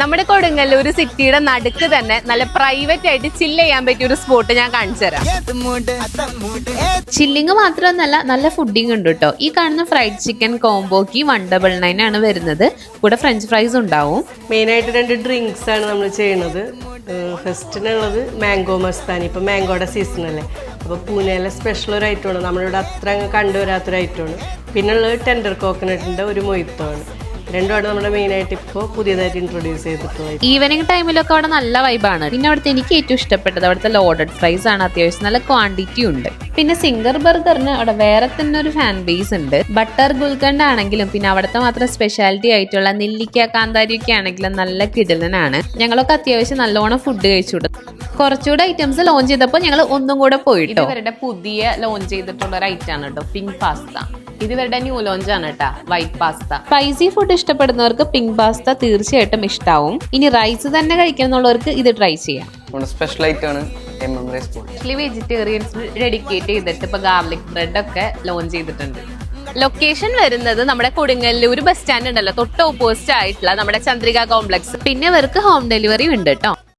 നമ്മുടെ കൊടുങ്ങല്ലൂർ സിറ്റിയുടെ നടുക്ക് തന്നെ നല്ല പ്രൈവറ്റ് ആയിട്ട് ചില്ല് ചെയ്യാൻ പറ്റിയ ഒരു സ്പോട്ട് ഞാൻ കാണിച്ചു തരാം. ചില്ലിങ് മാത്രമൊന്നല്ല നല്ല ഫുഡിങ് ഉണ്ട് കേട്ടോ ഈ കാണുന്ന ഫ്രൈഡ് ചിക്കൻ കോംബോക്ക് വൺ ഡബിൾ നയൻ ആണ് വരുന്നത്. കൂടെ ഫ്രഞ്ച് ഫ്രൈസ് ഉണ്ടാവും. മെയിൻ ആയിട്ട് രണ്ട് ഡ്രിങ്ക്സ് ആണ് നമ്മൾ ചെയ്യുന്നത് ഫസ്റ്റിനുള്ളത് മാംഗോ മസ്താനി. ഇപ്പം മാംഗോയുടെ സീസൺ അല്ലേ? അപ്പോൾ പൂനെയിലെ സ്പെഷ്യൽ ഒരു ഐറ്റമാണ് നമ്മളിവിടെ അത്ര അങ്ങ് കണ്ടുവരാത്തൊരു ഐറ്റമാണ് പിന്നെ ഉള്ളത് ടെൻഡർ കോക്കനട്ടിന്റെ ഒരു മൊയ്ത്തമാണ് രണ്ടുമാണ് നമ്മുടെ മെയിൻ ആയിട്ട് ഇപ്പോൾ പുതിയതായിട്ട് ഇൻട്രൊഡ്യൂസ് ചെയ്തിട്ടുള്ളത്. ഈവനിങ് ടൈമിലൊക്കെ അവിടെ നല്ല വൈബാണ് പിന്നെ അവിടുത്തെ എനിക്ക് ഏറ്റവും ഇഷ്ടപ്പെട്ടത് അവിടുത്തെ ലോഡഡ് ഫ്രൈസ് ആണ്. അത്യാവശ്യം നല്ല ക്വാണ്ടിറ്റി ഉണ്ട്. പിന്നെ സിംഗർ ബർഗറിന് അവിടെ വേറെ തന്നെ ഒരു ഫാൻ ബേസ് ഉണ്ട്. ബട്ടർ ഗുൽഖണ്ഡ് ആണെങ്കിലും പിന്നെ അവിടുത്തെ മാത്രം സ്പെഷ്യാലിറ്റി ആയിട്ടുള്ള നെല്ലിക്ക കാന്താരി ഒക്കെ ആണെങ്കിലും നല്ല കിടലനാണ്. ഞങ്ങളൊക്കെ അത്യാവശ്യം നല്ലോണം ഫുഡ് കഴിച്ചു കുറച്ചുകൂടെ ഐറ്റംസ് ലോഞ്ച് ചെയ്തപ്പോൾ ഞങ്ങൾ ഒന്നും കൂടെ പോയിട്ട്? ഇവരുടെ പുതിയ ലോഞ്ച് ചെയ്തിട്ടുള്ള ഒരു ഐറ്റം ആണ് കേട്ടോ പിങ്ക് പാസ്ത ഇത് ഇവരുടെ ന്യൂ ലോഞ്ച് ആണ് കേട്ടോ വൈറ്റ് പാസ്ത സ്പൈസി ഫുഡ് ഇഷ്ടപ്പെടുന്നവർക്ക് പിങ്ക് പാസ്ത തീർച്ചയായിട്ടും ഇഷ്ടാവും. ഇനി റൈസ് തന്നെ കഴിക്കണമെന്നുള്ളവർക്ക് ഇത് ട്രൈ ചെയ്യാം. സ്പെഷ്യൽ ആയിട്ടാണ് എം റൈസ് ബോൾ ആക്ച്വലി വെജിറ്റേറിയൻസിന് ഡെഡിക്കേറ്റ് ചെയ്തിട്ട് ഇപ്പൊ ഗാർലിക് ബ്രെഡ് ഒക്കെ ലോഞ്ച് ചെയ്തിട്ടുണ്ട്. ലൊക്കേഷൻ വരുന്നത് നമ്മുടെ കൊടുങ്ങല്ലൂർ ബസ് സ്റ്റാൻഡ് ഉണ്ടല്ലോ. തൊട്ട് ഓപ്പോസിറ്റ് ആയിട്ടുള്ള നമ്മുടെ ചന്ദ്രിക കോംപ്ലക്സ് പിന്നെ ഇവർക്ക് ഹോം ഡെലിവറി ഉണ്ട് കേട്ടോ